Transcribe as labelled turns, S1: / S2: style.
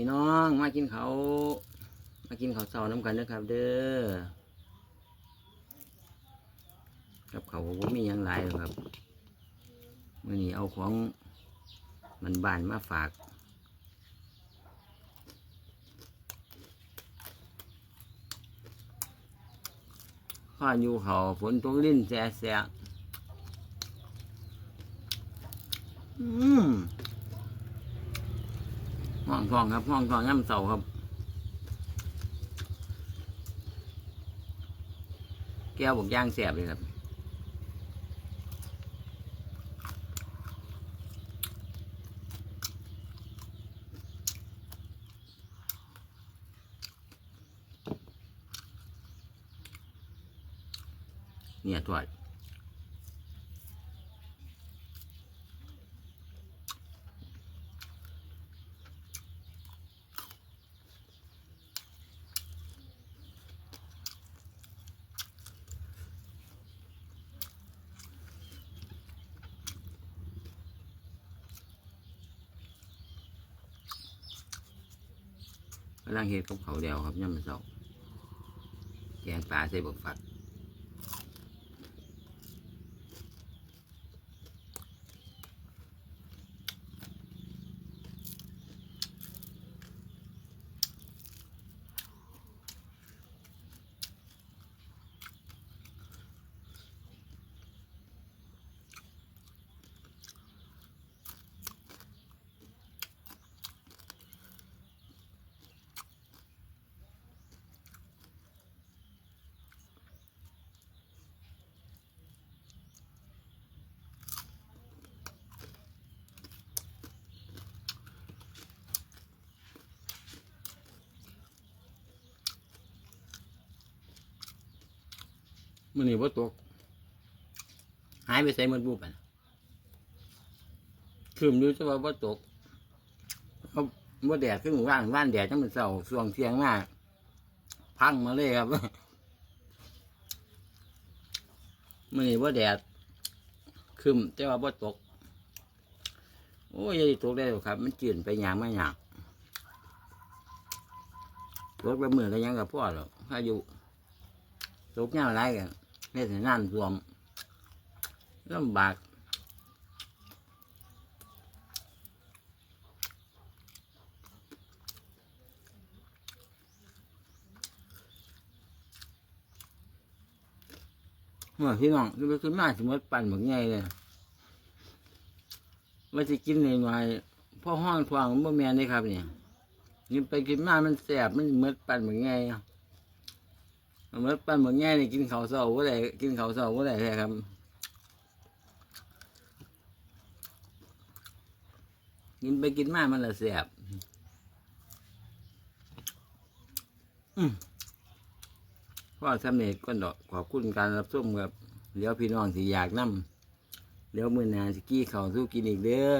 S1: พี่น้องมากินเขามากินเขาเช้าน้ำกันนะครับ เด้อกับเขาวบ่มียังหลายหรครับมื่อนี้เอาของมันบานมาฝากข้าอยู่เขาฝนตกลิ้นแสแสะอืม องทองครับห้องทองย่ำเสาครับ แก้วบอกย่างแสบเลยครับเนี่ยทอด กำลังเห็ดกับเขาวเดียวครับย่ำมันเสาแกงปลาใส่บกฝัก มื่อนี้ว่าตก หายไปใส่มันบูปันคืมอยู่จะว่าว่าตกเขาว่าแดดขึ้นว่านว่านแดดจังมันเศร้าส่วงเทียงมากพังมาเลยครับมื่อนี้ว่าแดดคืมแต่ว่าว่าตก โอ้ยยังตกได้หรอครับ มันจืดไปหยางไม่หยางตกแล้วมือก็ยังกับพ่อหรอกถ้าอยู่ ตกเงาไรกันเฮ็ดให้น้ำท่วมลำบากเมื่อพี่น้องคือไปขึ้นมาสมมติปั่นแบบไงเลยว่าจะกินหน่อยๆพ่อห้องทวงบ่แม่นเลยครับเนี่ยกินไปกินมามันแสบมันเหมือนปั่นแบบไง เมื่อปั้นเหมือนง่ายนี่กินข้าวเสาก็ได้กินข้าวเสาก็ได้แท้ครับกินไปกินมามันละเสียบพ่อสำเร็จก็ดอกขอบคุณการรับชมครับเดี๋ยวพี่น้องสิอยากนำเดี๋ยวมือหนาสกี้ข้าวสู้กินอีกเด้อ